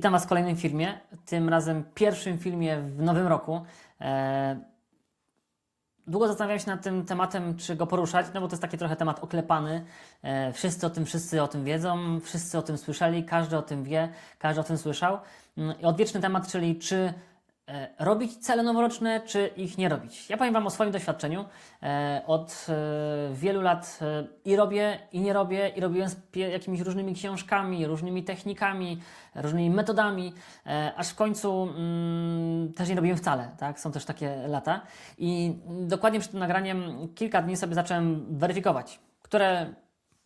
Witam Was w kolejnym filmie, tym razem pierwszym filmie w nowym roku. E, Długo zastanawiałem się nad tym tematem, czy go poruszać, no bo to jest taki trochę temat oklepany. E, Wszyscy o tym, wszyscy o tym wiedzą, wszyscy o tym słyszeli, każdy o tym wie, każdy o tym słyszał. Mm, I odwieczny temat, czyli czy robić cele noworoczne, czy ich nie robić. Ja powiem Wam o swoim doświadczeniu. E, Od e, wielu lat e, i robię, i nie robię, i robiłem z jakimiś różnymi książkami, różnymi technikami, różnymi metodami, e, aż w końcu mm, też nie robiłem wcale. Tak? Są też takie lata. I dokładnie przed tym nagraniem kilka dni sobie zacząłem weryfikować, które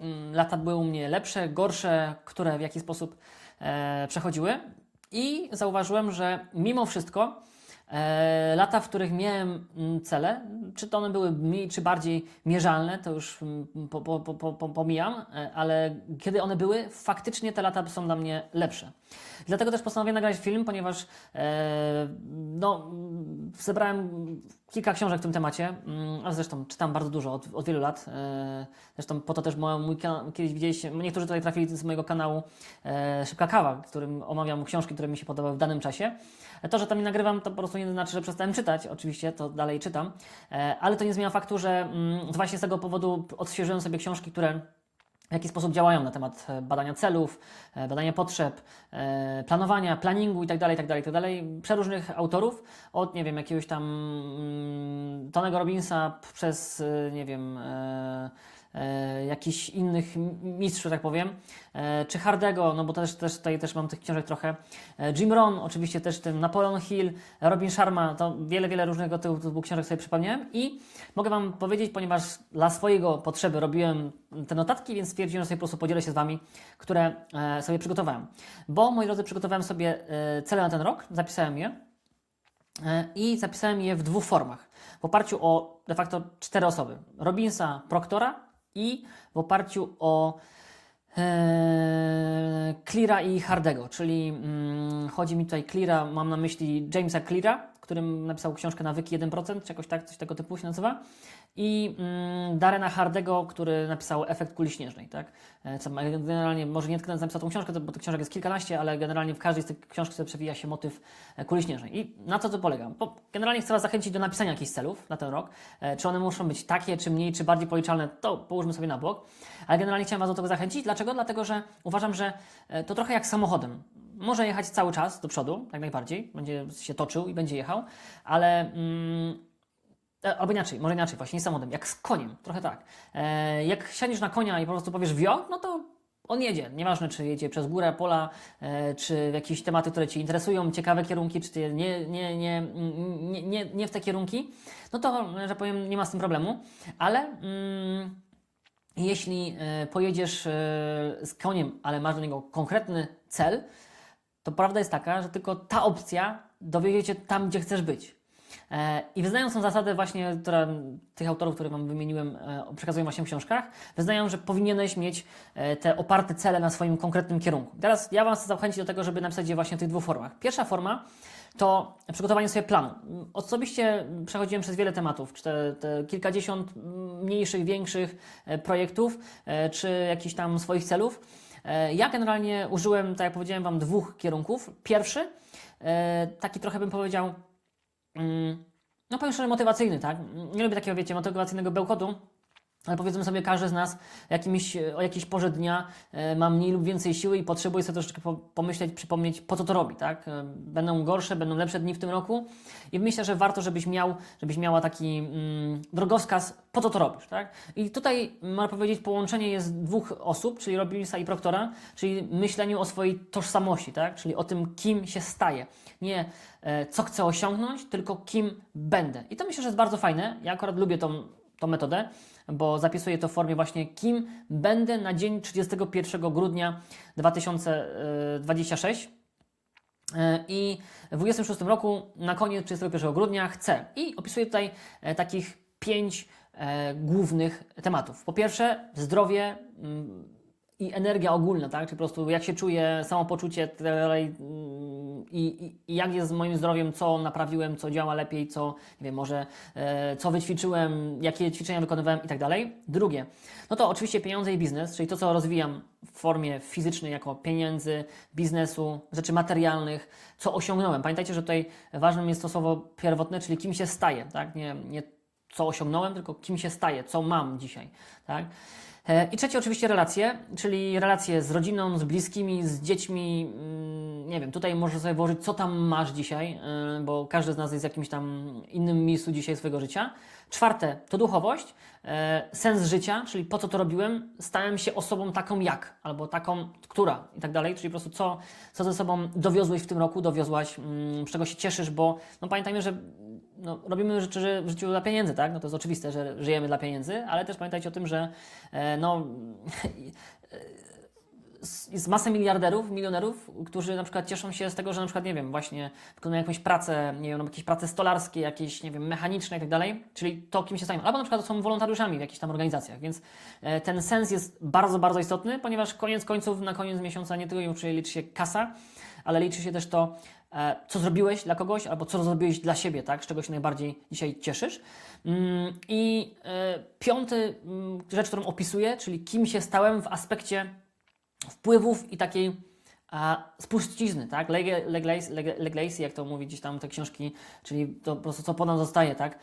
mm, lata były u mnie lepsze, gorsze, które w jaki sposób e, przechodziły. I zauważyłem, że mimo wszystko e, lata, w których miałem mm, cele, czy to one były mniej czy bardziej mierzalne, to już mm, po, po, po, po, po- pomijam, e, ale kiedy one były, faktycznie te lata są dla mnie lepsze. Dlatego też postanowiłem nagrać film, ponieważ e, no, mm, zebrałem kilka książek w tym temacie, mm, a zresztą czytam bardzo dużo od, od wielu lat. E, zresztą po to też mój kanał, kiedyś widzieliście, niektórzy tutaj trafili z mojego kanału e, Szybka Kawa, w którym omawiam książki, które mi się podobały w danym czasie. E, To, że tam nie nagrywam, to po prostu nie znaczy, że przestałem czytać, oczywiście, to dalej czytam, ale to nie zmienia faktu, że mm, właśnie z tego powodu odświeżyłem sobie książki, które w jaki sposób działają na temat e, badania celów, e, badania potrzeb, e, planowania, planningu itd., itd., itd. Przeróżnych autorów, od nie wiem, jakiegoś tam mm, Tonego Robbinsa przez, nie wiem, e, jakichś innych mistrzów, tak powiem, e, czy Hardego, no bo też, też tutaj też mam tych książek trochę. E, Jim Rohn, oczywiście też tym Napoleon Hill, Robin Sharma, to wiele, wiele różnego typu, typu książek sobie przypomniałem i mogę Wam powiedzieć, ponieważ dla swojego potrzeby robiłem te notatki, więc stwierdziłem, że sobie po prostu podzielę się z Wami, które sobie przygotowałem. Bo, moi drodzy, przygotowałem sobie cele na ten rok, zapisałem je i zapisałem je w dwóch formach. W oparciu o de facto cztery osoby. Robinsa, Proctora i w oparciu o e, Cleara i Hardego, czyli mm, chodzi mi tutaj Cleara, mam na myśli Jamesa Cleara, którym napisał książkę Nawyki 1%, czy jakoś tak, coś tego typu się nazywa, i mm, Darena Hardego, który napisał Efekt Kuli Śnieżnej, tak? E, Co generalnie, może nie napisał tą książkę, bo tych książek jest kilkanaście, ale generalnie w każdej z tych książek przewija się motyw e, Kuli Śnieżnej. I na co to polega? Bo generalnie chcę Was zachęcić do napisania jakichś celów na ten rok. E, Czy one muszą być takie, czy mniej, czy bardziej policzalne, to połóżmy sobie na bok. Ale generalnie chciałem Was do tego zachęcić. Dlaczego? Dlatego, że uważam, że to trochę jak samochodem. Może jechać cały czas do przodu, jak najbardziej, będzie się toczył i będzie jechał, ale mm, E, Albo inaczej, może inaczej, właśnie nie samochodem, jak z koniem, trochę tak. E, jak siądziesz na konia i po prostu powiesz wio, no to on jedzie. Nieważne, czy jedzie przez górę, pola, e, czy jakieś tematy, które Cię interesują, ciekawe kierunki, czy nie, nie, nie, nie, nie, nie w te kierunki, no to, że powiem, nie ma z tym problemu, ale... Mm, jeśli e, pojedziesz e, z koniem, ale masz do niego konkretny cel, to prawda jest taka, że tylko ta opcja dowiezie cię tam, gdzie chcesz być. E, I wyznają tą zasadę właśnie, która tych autorów, które Wam wymieniłem, e, przekazują właśnie w książkach, wyznają, że powinieneś mieć e, te oparte cele na swoim konkretnym kierunku. Teraz ja Wam chcę zachęcić do tego, żeby napisać je właśnie w tych dwóch formach. Pierwsza forma to przygotowanie sobie planu. Osobiście przechodziłem przez wiele tematów, czy te, te kilkadziesiąt mniejszych, większych projektów, czy jakichś tam swoich celów. E, Ja generalnie użyłem, tak jak powiedziałem Wam, dwóch kierunków. Pierwszy, e, taki trochę bym powiedział, mm, no powiem szczerze, motywacyjny, tak? Nie lubię takiego, wiecie, motywacyjnego bełkotu, ale powiedzmy sobie, każdy z nas jakimś, o jakiejś porze dnia e, ma mniej lub więcej siły i potrzebuje sobie troszeczkę po, pomyśleć, przypomnieć, po co to robi, tak? E, Będą gorsze, będą lepsze dni w tym roku i myślę, że warto, żebyś miał, żebyś miała taki mm, drogowskaz, po co to robisz, tak? I tutaj, można powiedzieć, połączenie jest dwóch osób, czyli Robinsa i Proctora, czyli myśleniu o swojej tożsamości, tak? Czyli o tym, kim się staje. Nie e, co chcę osiągnąć, tylko kim będę. I to myślę, że jest bardzo fajne. Ja akurat lubię tą tą metodę, bo zapisuję to w formie właśnie kim będę na dzień 31 grudnia 2026. E, I w 26 roku na koniec 31 grudnia chcę. I opisuję tutaj e, takich pięć e, głównych tematów. Po pierwsze, zdrowie mm, i energia ogólna, tak? Czyli po prostu jak się czuję, samopoczucie, mm, i, i, i jak jest z moim zdrowiem, co naprawiłem, co działa lepiej, co, nie wiem, może e, co wyćwiczyłem, jakie ćwiczenia wykonywałem i tak dalej. Drugie, no to oczywiście pieniądze i biznes, czyli to, co rozwijam w formie fizycznej jako pieniędzy, biznesu, rzeczy materialnych, co osiągnąłem. Pamiętajcie, że tutaj ważnym jest to słowo pierwotne, czyli kim się staję, tak? Nie, nie co osiągnąłem, tylko kim się staję, co mam dzisiaj, tak? E, I trzecie oczywiście relacje, czyli relacje z rodziną, z bliskimi, z dziećmi. mm, Nie wiem, tutaj możesz sobie włożyć, co tam masz dzisiaj, e, bo każdy z nas jest w jakimś tam innym miejscu dzisiaj swojego życia. Czwarte to duchowość, e, sens życia, czyli po co to robiłem, stałem się osobą taką jak, albo taką, która i tak dalej, czyli po prostu co, co ze sobą dowiozłeś w tym roku, dowiozłaś, mm, z czego się cieszysz, bo no pamiętajmy, że no, robimy rzeczy w życiu dla pieniędzy, tak? No to jest oczywiste, że żyjemy dla pieniędzy, ale też pamiętajcie o tym, że e, no, jest masę miliarderów, milionerów, którzy na przykład cieszą się z tego, że na przykład, nie wiem, właśnie wykonują jakąś pracę, nie wiem, jakieś prace stolarskie, jakieś, nie wiem, mechaniczne i tak dalej, czyli to, kim się stają. Albo na przykład są wolontariuszami w jakichś tam organizacjach, więc e, ten sens jest bardzo, bardzo istotny, ponieważ koniec końców, na koniec miesiąca nie tylko liczy się kasa, ale liczy się też to, co zrobiłeś dla kogoś, albo co zrobiłeś dla siebie, tak? Z czego się najbardziej dzisiaj cieszysz. Mm, I e, piąty mm, rzecz, którą opisuję, czyli kim się stałem w aspekcie wpływów i takiej spuścizny, tak? Leg- Leglacy, leg- Leglacy, jak to mówi gdzieś tam te książki, czyli to po prostu co po nam zostaje, tak?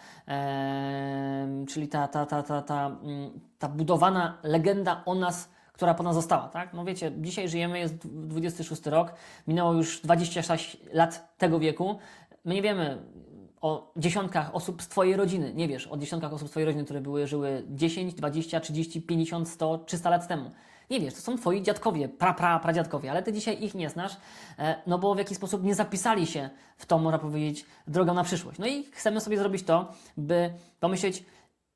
Czyli ta, ta, ta, ta, ta, mm, ta budowana legenda o nas, która po nas została, tak? No wiecie, dzisiaj żyjemy, jest 26 rok, minęło już 26 lat tego wieku. My nie wiemy o dziesiątkach osób z Twojej rodziny, nie wiesz o dziesiątkach osób z Twojej rodziny, które były, żyły 10, 20, 30, 50, 100, 300 lat temu. Nie wiesz, to są Twoi dziadkowie, pra, pra, pradziadkowie, ale Ty dzisiaj ich nie znasz, e, no bo w jakiś sposób nie zapisali się w tą, można powiedzieć, drogę na przyszłość. No i chcemy sobie zrobić to, by pomyśleć,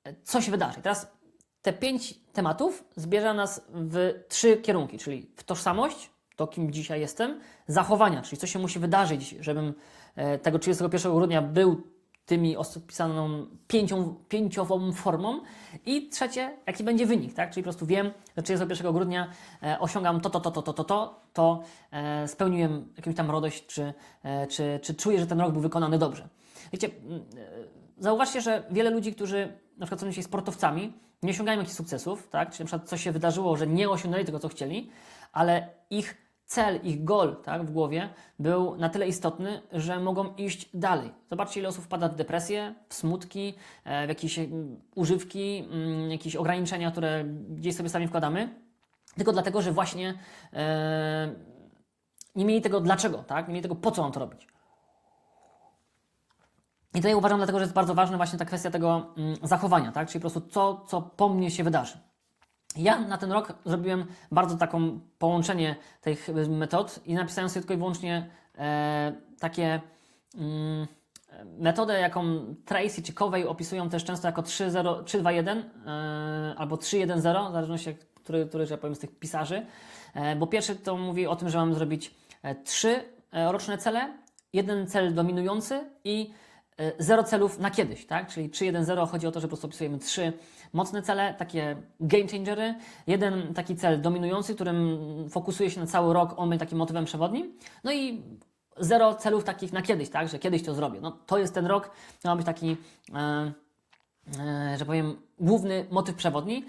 e, co się wydarzy. Teraz te pięć tematów zbierze nas w trzy kierunki, czyli w tożsamość, to kim dzisiaj jestem, zachowania, czyli co się musi wydarzyć, żebym e, tego 31 grudnia był tymi opisaną pięcią, pięciową formą i trzecie, jaki będzie wynik, tak? Czyli po prostu wiem, że 31 grudnia e, osiągam to, to, to, to, to, to, to, to e, spełniłem jakąś tam radość, czy, czy, czy czuję, że ten rok był wykonany dobrze. Wiecie, zauważcie, że wiele ludzi, którzy na przykład są dzisiaj sportowcami, nie osiągają jakichś sukcesów, tak? Czyli na przykład coś się wydarzyło, że nie osiągnęli tego, co chcieli, ale ich cel, ich goal tak, w głowie był na tyle istotny, że mogą iść dalej. Zobaczcie, ile osób wpada w depresję, w smutki, e, w jakieś mm, używki, mm, jakieś ograniczenia, które gdzieś sobie sami wkładamy, tylko dlatego, że właśnie e, nie mieli tego dlaczego, tak? nie mieli tego po co mam to robić. I tutaj uważam dlatego, że jest bardzo ważna właśnie ta kwestia tego mm, zachowania, tak? czyli po prostu co, co po mnie się wydarzy. Ja na ten rok zrobiłem bardzo taką połączenie tych metod i napisałem sobie tylko i wyłącznie e, takie mm, metodę, jaką Tracy czy Covey opisują też często jako 3.0 3.2.1 e, albo 3.1.0, w zależności który, który, że ja powiem, z tych pisarzy. E, bo pierwszy to mówi o tym, że mam zrobić e, trzy e, roczne cele, jeden cel dominujący i zero celów na kiedyś, tak? Czyli 3.1.0 chodzi o to, że po prostu opisujemy trzy mocne cele, takie game changery, jeden taki cel dominujący, którym fokusuje się na cały rok, on będzie takim motywem przewodnim, no i zero celów takich na kiedyś, tak, że kiedyś to zrobię. No to jest ten rok, to ma być taki, e, e, że powiem, główny motyw przewodni.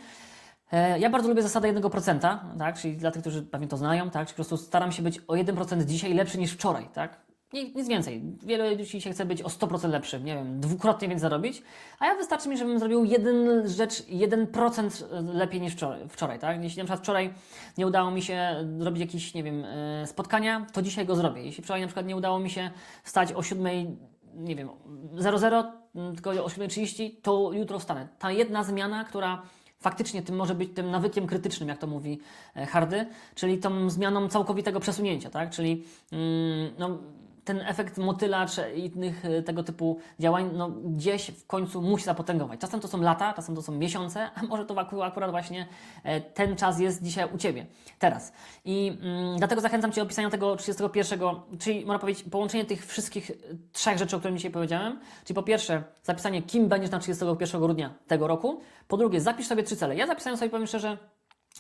E, Ja bardzo lubię zasadę 1%, tak? czyli dla tych, którzy pewnie to znają, tak? czyli po prostu staram się być o 1% dzisiaj lepszy niż wczoraj. Tak? Nic więcej. Wiele ludzi dzisiaj chce być o 100% lepszy, nie wiem, dwukrotnie więcej zarobić, a ja wystarczy mi, żebym zrobił jeden rzecz 1% lepiej niż wczoraj, wczoraj, tak? Jeśli na przykład wczoraj nie udało mi się zrobić jakieś, nie wiem, e, spotkania, to dzisiaj go zrobię. Jeśli wczoraj na przykład nie udało mi się wstać o 7, nie wiem, 00, tylko o 7.30, to jutro wstanę. Ta jedna zmiana, która faktycznie tym może być tym nawykiem krytycznym, jak to mówi e, Hardy, czyli tą zmianą całkowitego przesunięcia, tak? Czyli mm, no, ten efekt motyla czy innych e, tego typu działań no, gdzieś w końcu musi zapotęgować. Czasem to są lata, czasem to są miesiące, a może to aku- akurat właśnie e, ten czas jest dzisiaj u Ciebie, teraz. I mm, dlatego zachęcam Cię do opisania tego 31, czyli można powiedzieć połączenie tych wszystkich e, trzech rzeczy, o których dzisiaj powiedziałem. Czyli po pierwsze zapisanie, kim będziesz na 31 grudnia tego roku. Po drugie, zapisz sobie trzy cele. Ja zapisałem sobie, powiem szczerze,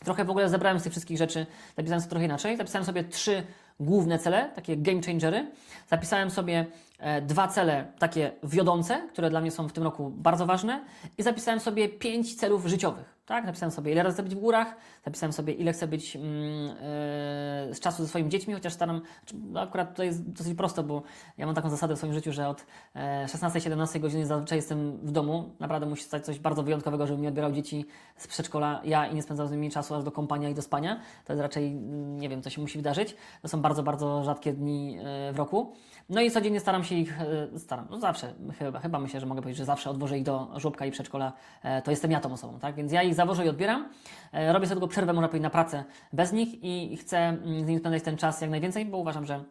Trochę w ogóle zebrałem z tych wszystkich rzeczy, zapisałem sobie trochę inaczej. Zapisałem sobie trzy główne cele, takie game changery. Zapisałem sobie e, dwa cele takie wiodące, które dla mnie są w tym roku bardzo ważne i zapisałem sobie pięć celów życiowych. Tak, napisałem sobie, ile razy chcę być w górach, zapisałem sobie, ile chcę być mm, e, z czasu ze swoimi dziećmi, chociaż staram, znaczy, no akurat to jest dosyć prosto, bo ja mam taką zasadę w swoim życiu, że od e, 16-17 godziny zazwyczaj jestem w domu. Naprawdę musi stać coś bardzo wyjątkowego, żebym nie odbierał dzieci z przedszkola ja i nie spędzał z nimi czasu aż do kąpania i do spania. To jest raczej, mm, nie wiem, co się musi wydarzyć. To są bardzo, bardzo rzadkie dni e, w roku. No i codziennie staram się ich, e, staram, no zawsze, chyba, chyba myślę, że mogę powiedzieć, że zawsze odwożę ich do żłobka i przedszkola. E, to jestem ja tą osobą, tak? Więc ja ich zawożę i odbieram. E, robię sobie tylko przerwę, można powiedzieć, na pracę bez nich i chcę mm, z nimi spędzać ten czas jak najwięcej, bo uważam, że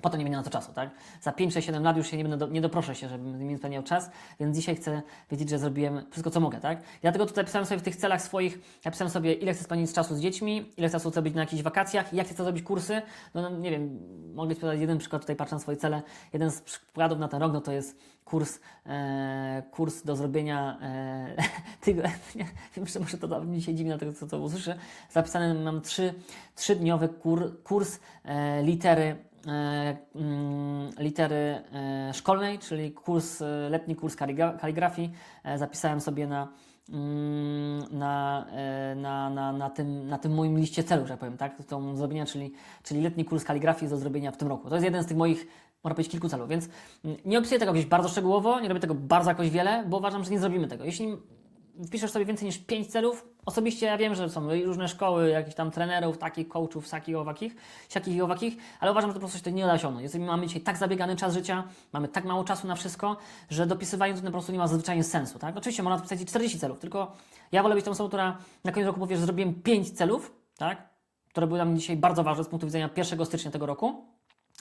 potem nie będzie na to czasu, tak? Za 5, 6, 7 lat już się nie, będę do, nie doproszę się, żebym nimi spędzał czas, więc dzisiaj chcę wiedzieć, że zrobiłem wszystko, co mogę, tak? Dlatego tutaj pisałem sobie w tych celach swoich, napisałem sobie, ile chcę spędzić czasu z dziećmi, ile czasu chcę być na jakichś wakacjach, jakie chcę zrobić kursy. No, no nie wiem, mogę Ci podać jeden przykład, tutaj patrzę na swoje cele. Jeden z przykładów na ten rok, no to jest kurs, e, kurs do zrobienia e, nie wiem, że może to mi się dziwi na tego, co to usłyszę. Zapisany mam trzy, trzydniowy kur, kurs e, litery litery e, szkolnej, czyli kurs, e, letni kurs kaligra- kaligrafii. E, zapisałem sobie na, mm, na, e, na, na, na, tym, na tym moim liście celów, że powiem, tak? Tą zrobienia, czyli, czyli letni kurs kaligrafii do zrobienia w tym roku. To jest jeden z tych moich, można powiedzieć, kilku celów, więc mm, nie opisuję tego gdzieś bardzo szczegółowo, nie robię tego bardzo jakoś wiele, bo uważam, że nie zrobimy tego. Jeśli wpiszesz sobie więcej niż 5 celów, osobiście ja wiem, że są różne szkoły, jakichś tam trenerów, takich coachów, sakich, owakich, siakich i owakich, ale uważam, że to po prostu się nie da osiągnąć. Mamy dzisiaj tak zabiegany czas życia, mamy tak mało czasu na wszystko, że dopisywanie to po prostu nie ma zwyczajnie sensu, tak? Oczywiście można dopisać i 40 celów, tylko ja wolę być tą osobą, która na koniec roku powie, że zrobiłem 5 celów, tak? Które były dla mnie dzisiaj bardzo ważne z punktu widzenia 1 stycznia tego roku.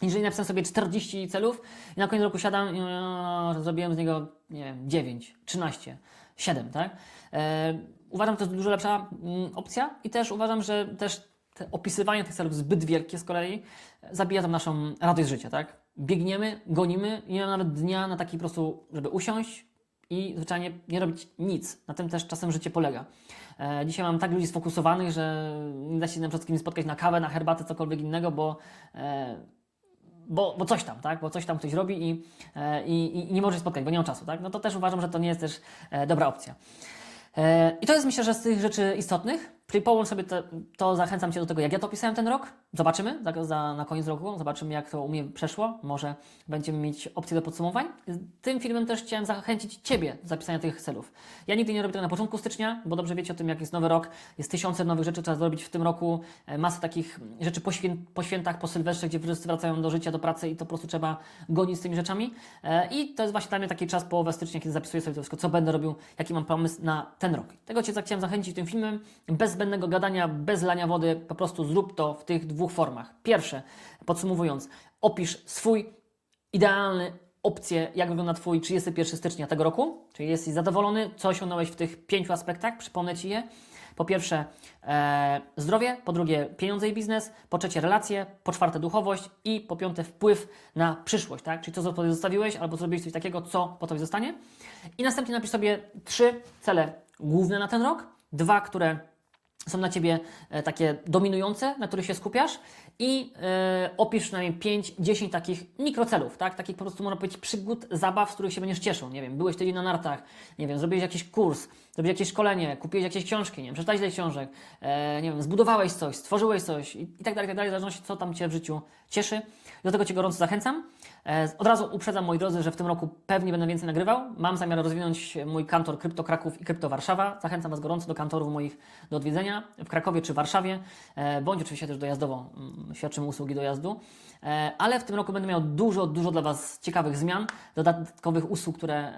Jeżeli napisałem sobie 40 celów i na koniec roku siadam i no, zrobiłem z niego, nie wiem, 9, 13, 7, tak? E, uważam, że to jest dużo lepsza mm, opcja i też uważam, że też te opisywanie tych celów zbyt wielkie z kolei e, zabija tam naszą radość życia, tak? Biegniemy, gonimy i nie ma nawet dnia na taki po prostu, żeby usiąść i zwyczajnie nie robić nic. Na tym też czasem życie polega. E, dzisiaj mam tak ludzi sfokusowanych, że nie da się na przykład z kimś spotkać na kawę, na herbatę, cokolwiek innego, bo bo, bo coś tam, tak? Bo coś tam ktoś robi i, e, i, i nie może się spotkać, bo nie ma czasu, tak? No to też uważam, że to nie jest też e, dobra opcja. E, I to jest myślę, że z tych rzeczy istotnych. Czyli połącz sobie to, to, zachęcam Cię do tego, jak ja to opisałem ten rok. Zobaczymy za, za, na koniec roku, zobaczymy jak to u mnie przeszło. Może będziemy mieć opcję do podsumowań. Tym filmem też chciałem zachęcić Ciebie do zapisania tych celów. Ja nigdy nie robię tego na początku stycznia, bo dobrze wiecie o tym, jak jest nowy rok, jest tysiące nowych rzeczy, trzeba zrobić w tym roku, e, masę takich rzeczy po, świę, po świętach, po sylwestrze, gdzie wszyscy wracają do życia, do pracy i to po prostu trzeba gonić z tymi rzeczami. E, I to jest właśnie dla mnie taki czas połowę stycznia, kiedy zapisuję sobie to wszystko, co będę robił, jaki mam pomysł na ten rok. Tego Cię chciałem zachęcić tym filmem, bez zbędnego gadania, bez lania wody, po prostu zrób to w tych dwóch formach. Pierwsze, podsumowując, opisz swój idealny opcję, jak wygląda Twój 31 stycznia tego roku, czyli jesteś zadowolony, co osiągnąłeś w tych pięciu aspektach, przypomnę Ci je. Po pierwsze e, zdrowie, po drugie pieniądze i biznes, po trzecie relacje, po czwarte duchowość i po piąte wpływ na przyszłość, tak? Czyli to, co zostawiłeś albo zrobiłeś coś takiego, co po Tobie zostanie. I następnie napisz sobie trzy cele główne na ten rok, dwa, które są dla Ciebie e, takie dominujące, na których się skupiasz i e, opisz przynajmniej 5-10 takich mikrocelów, tak? Takich po prostu można powiedzieć przygód, zabaw, z których się będziesz cieszył. Nie wiem, byłeś tydzień na nartach, nie wiem, zrobiłeś jakiś kurs, zrobiłeś jakieś szkolenie, kupiłeś jakieś książki, nie wiem, przeczytałeś ile książek, e, nie wiem, zbudowałeś coś, stworzyłeś coś i, i tak dalej, i tak dalej, w zależności co tam Cię w życiu cieszy. Do tego Cię gorąco zachęcam. E, Od razu uprzedzam, moi drodzy, że w tym roku pewnie będę więcej nagrywał. Mam zamiar rozwinąć mój kantor Krypto Kraków i Krypto Warszawa. Zachęcam Was gorąco do kantorów moich do odwiedzenia w Krakowie czy Warszawie, e, bądź oczywiście też dojazdowo mm, świadczymy usługi dojazdu. E, Ale w tym roku będę miał dużo, dużo dla Was ciekawych zmian, dodatkowych usług, które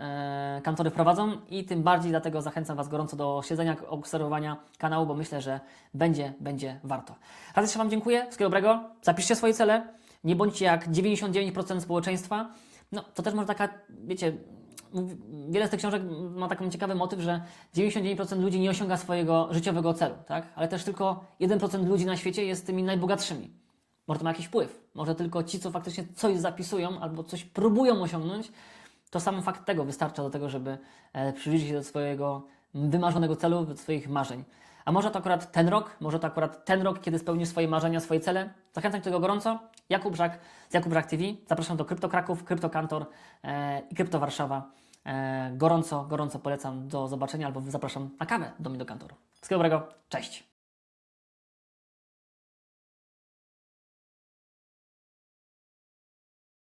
kantory wprowadzą i tym bardziej dlatego zachęcam Was gorąco do siedzenia, obserwowania kanału, bo myślę, że będzie, będzie warto. Raz jeszcze Wam dziękuję, wszystkiego dobrego, zapiszcie swoje cele, nie bądźcie jak 99% społeczeństwa. No, to też może taka, wiecie, wiele z tych książek ma taki ciekawy motyw, że 99% ludzi nie osiąga swojego życiowego celu, tak? Ale też tylko 1% ludzi na świecie jest tymi najbogatszymi. Może to ma jakiś wpływ. Może tylko ci, co faktycznie coś zapisują albo coś próbują osiągnąć, to sam fakt tego wystarcza do tego, żeby e, przybliżyć się do swojego wymarzonego celu, do swoich marzeń. A może to akurat ten rok, może to akurat ten rok, kiedy spełnisz swoje marzenia, swoje cele. Zachęcam Cię do tego gorąco. Jakub Brzak z Jakub Brzak TV. Zapraszam do Krypto Kraków, Krypto Kantor e, i Krypto Warszawa. E, gorąco, gorąco polecam do zobaczenia albo zapraszam na kawę do mnie do kantoru. Wszystkiego dobrego, cześć!